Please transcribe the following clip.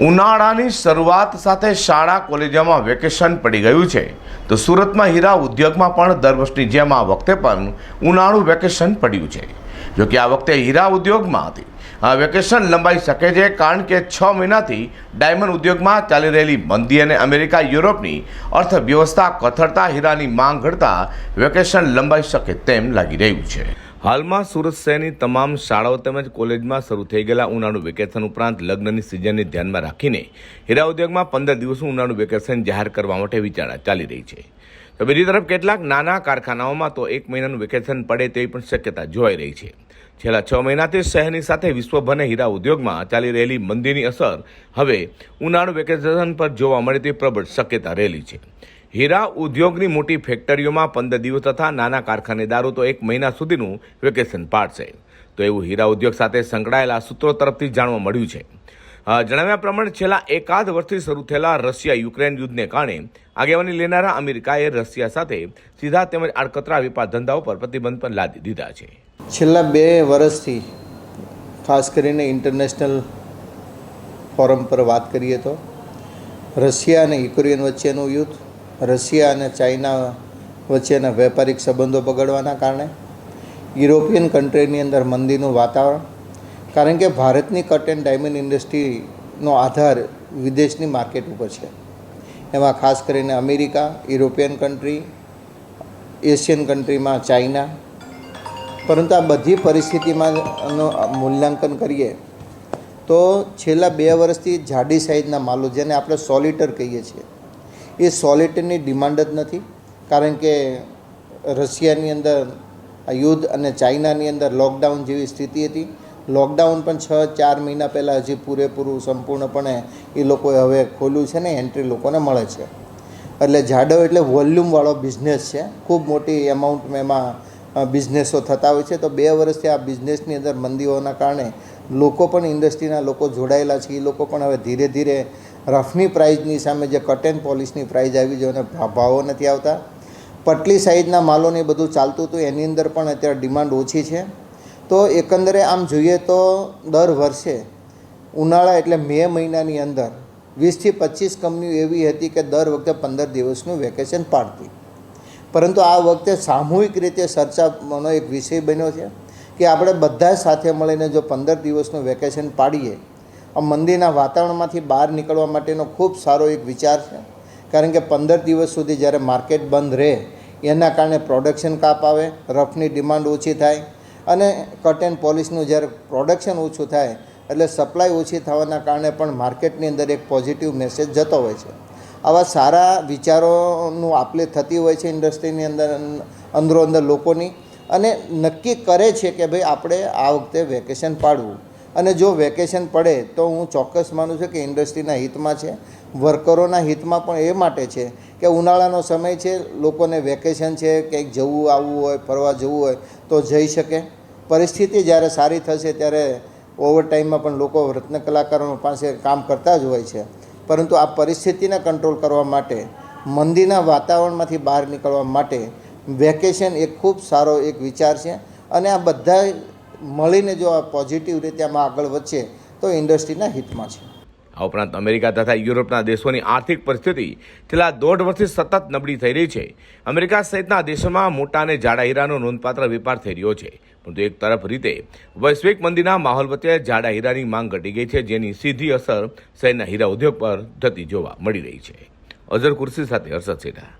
ઉનાળાની શરૂઆત સાથે શાળા કોલેજોમાં વેકેશન પડી ગયું છે. તો સુરતમાં હીરા ઉદ્યોગમાં પણ દર વર્ષની જેમ આ વખતે પણ ઉનાળુ વેકેશન પડ્યું છે. જો કે આ વખતે હીરા ઉદ્યોગમાંથી આ વેકેશન લંબાઈ શકે છે કારણ કે છ મહિનાથી ડાયમંડ ઉદ્યોગમાં ચાલી રહેલી મંદી અને અમેરિકા, યુરોપની અર્થવ્યવસ્થા કથળતા, હીરાની માંગ ઘટતા વેકેશન લંબાઈ શકે તેમ લાગી રહ્યું છે. હાલમાં સુરત શહેરની તમામ શાળાઓ તેમજ કોલેજમાં શરૂ થઈ ગયેલા ઉનાળુ વેકેશન ઉપરાંત લગ્નની સિઝનને ધ્યાનમાં રાખીને હીરા ઉદ્યોગમાં પંદર દિવસનું ઉનાળુ વેકેશન જાહેર કરવા માટે વિચારણા ચાલી રહી છે. તો બીજી તરફ કેટલાક નાના કારખાનાઓમાં તો એક મહિનાનું વેકેશન પડે તેવી પણ શક્યતા જોવાઈ રહી છે. છેલ્લા છ મહિનાથી શહેરની સાથે વિશ્વભરના હીરા ઉદ્યોગમાં ચાલી રહેલી મંદીની અસર હવે ઉનાળુ વેકેશન પર જોવા મળે તેવી પ્રબળ શક્યતા રહેલી છે. હીરા ઉદ્યોગની મોટી ફેક્ટરીઓમાં પંદર દિવસ તથા નાના કારખાનેદારો તો એક મહિના સુધીનું વેકેશન પાડશે. તો એવું હીરા ઉદ્યોગ સાથે સંકળાયેલા સૂત્રો તરફથી જાણવા મળ્યું છે. જણાવ્યા પ્રમાણે છેલ્લા એકાદ વર્ષથી શરૂ થયેલા રશિયા યુક્રેન યુદ્ધને કારણે આગેવાની લેનારા અમેરિકાએ રશિયા સાથે સીધા તેમજ આડકતરા વેપાર ધંધાઓ પર પ્રતિબંધ પણ લાદી દીધા છે. છેલ્લા બે વર્ષથી ખાસ કરીને ઇન્ટરનેશનલ ફોરમ પર વાત કરીએ તો, રશિયા અને યુક્રેન વચ્ચેનું યુદ્ધ, રશિયા અને ચાઇના વચ્ચેના વેપારિક સંબંધો બગડવાના કારણે, યુરોપિયન કન્ટ્રીની અંદર મંદીનું વાતાવરણ કારણ કે ભારતની કટ એન્ડ ડાયમંડ ઇન્ડસ્ટ્રીનો આધાર વિદેશની માર્કેટ ઉપર છે. એમાં ખાસ કરીને અમેરિકા, યુરોપિયન કન્ટ્રી, એશિયન કન્ટ્રીમાં ચાઇના. પરંતુ આ બધી પરિસ્થિતિમાં મૂલ્યાંકન કરીએ તો છેલ્લા બે વર્ષથી જાડી સાઇઝના માલો, જેને આપણે સોલિટર કહીએ છીએ, એ સોલિટરની ડિમાન્ડ જ નથી. કારણ કે રશિયાની અંદર યુદ્ધ અને ચાઇનાની અંદર લોકડાઉન જેવી સ્થિતિ હતી. લોકડાઉન પણ છ, ચાર મહિના પહેલાં હજી પૂરેપૂરું સંપૂર્ણપણે એ લોકોએ હવે ખોલ્યું છે ને એન્ટ્રી લોકોને મળે છે. એટલે જાડો એટલે વોલ્યુમવાળો બિઝનેસ છે. ખૂબ મોટી એમાઉન્ટમાં એમાં બિઝનેસો થતા હોય છે. તો બે વર્ષથી આ બિઝનેસની અંદર મંદીઓના કારણે લોકો પણ ઇન્ડસ્ટ્રીના લોકો જોડાયેલા છે. એ લોકો પણ હવે ધીરે ધીરે રફની પ્રાઇઝની સામે જે કટ એન્ડ પોલિશની પ્રાઇઝ આવી ભા- ભાવો નથી આવતા. પટલી સાઇઝના માલોને બધું ચાલતું હતું. એની અંદર પણ અત્યારે ડિમાન્ડ ઓછી છે. તો એકંદરે આમ જોઈએ તો દર વર્ષે ઉનાળા એટલે મે મહિનાની અંદર વીસથી પચીસ કંપનીઓ એવી હતી કે દર વખતે પંદર દિવસનું વેકેશન પાડતી. પરંતુ આ વખતે સામૂહિક રીતે ચર્ચાનો એક વિષય બન્યો છે કે આપણે બધા સાથે મળીને જો પંદર દિવસનું વેકેશન પાડીએ, આ મંદિરના વાતાવરણમાંથી બહાર નીકળવા માટેનો ખૂબ સારો એક વિચાર છે. કારણ કે પંદર દિવસ સુધી જ્યારે માર્કેટ બંધ રહે, એના કારણે પ્રોડક્શન કાપ આવે, રફની ડિમાન્ડ ઓછી થાય અને એન્ડ પોલિશનું જ્યારે પ્રોડક્શન ઓછું થાય, એટલે સપ્લાય ઓછી થવાના કારણે પણ માર્કેટની અંદર એક પોઝિટિવ મેસેજ જતો હોય છે. આવા સારા વિચારોનું આપલે થતી હોય છે ઇન્ડસ્ટ્રીની અંદર, અંદરો અંદર લોકોની. અને નક્કી કરે છે કે ભાઈ આપણે આ વખતે વેકેશન પાડવું. અને જો વેકેશન પડે તો હું ચોક્કસ માનું છું કે ઇન્ડસ્ટ્રીના હિતમાં છે. વર્કરોના હિતમાં પણ એ માટે છે કે ઉનાળાનો સમય છે, લોકોને વેકેશન છે, કંઈક જવું આવવું હોય, ફરવા જવું હોય, તો જઈ શકે. પરિસ્થિતિ જ્યારે સારી થશે ત્યારે ઓવરટાઈમમાં પણ લોકો રત્ન કલાકારો પાસે કામ કરતા જ હોય છે. પરંતુ આ પરિસ્થિતિને કંટ્રોલ કરવા માટે, મંદીના વાતાવરણમાંથી બહાર નીકળવા માટે વેકેશન એક ખૂબ સારો એક વિચાર છે. અને આ બધા મળીને જો આ પોઝિટિવ રીતે આમાં આગળ વધશે તો ઇન્ડસ્ટ્રીના હિતમાં છે. આ ઉપરાંત અમેરિકા તથા યુરોપના દેશોની આર્થિક પરિસ્થિતિ છેલ્લા દોઢ વર્ષથી સતત નબળી થઈ રહી છે. અમેરિકા સહિતના દેશોમાં મોટા અને જાડા હીરાનો નોંધપાત્ર વેપાર થઈ રહ્યો છે. પરંતુ એક તરફ રીતે વૈશ્વિક મંદીના માહોલ વચ્ચે જાડા હીરાની માંગ ઘટી ગઈ છે, જેની સીધી અસર શહેરના હીરા ઉદ્યોગ પર થતી જોવા મળી રહી છે. અઝર કુર્સી સાથે હર્ષદ સેઠા